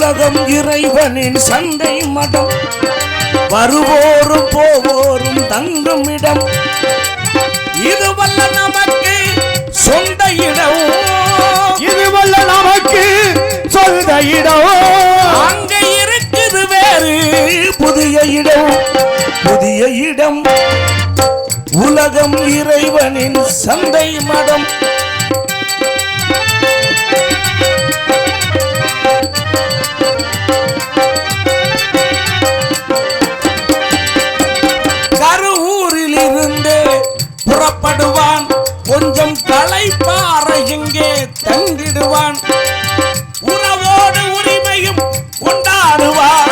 உலகம் இறைவனின் சந்தை மடம். வருவோரும் போவோரும் தங்கும் இடம். இது வல்ல நமக்கு சொந்த இடம்? இது வல்ல நமக்கு சொந்த இடம்? அங்க இருக்குது வேறு புதிய இடம். புதிய இடம். உலகம் இறைவனின் சந்தை மடம். இங்கே தங்கிடுவான். உறவோடு உரிமையும் கொண்டாடுவான்.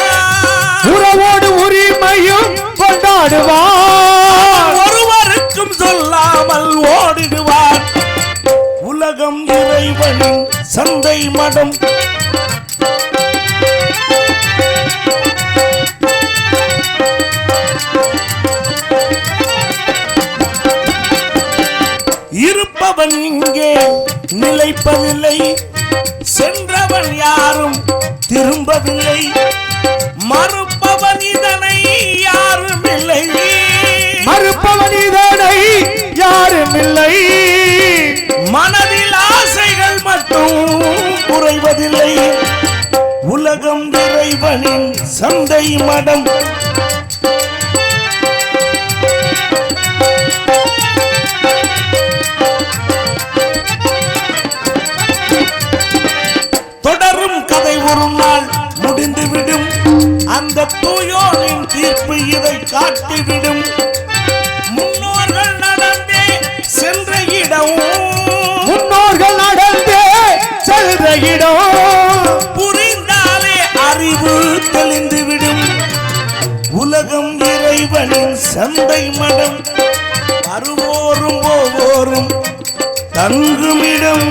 உறவோடு உரிமையும் கொண்டாடுவார் ஒருவருக்கும் சொல்லாமல் ஓடிடுவான். உலகம் இறைவனின் சந்தை மடம். இருப்பவன் இங்கே நிலைப்பதில்லை. சென்றவன் யாரும் திரும்பவில்லை. மறுப்பவன் இதனை யாரும் இல்லை மறுப்பவன் இதனை யாரும் இல்லை மனதில் ஆசைகள் மட்டும் குறைவதில்லை. உலகம் இறைவனின் சந்தை மடம் இதை காட்டிவிடும். முன்னோர்கள் நடந்தே சென்ற இடம் முன்னோர்கள் நடந்தே செல்ற இடம் புரிந்தாலே அறிவு தெளிந்துவிடும். உலகம் இறைவனின் சந்தை மடம். வருவோரும் போவோரும் தங்குமிடம்.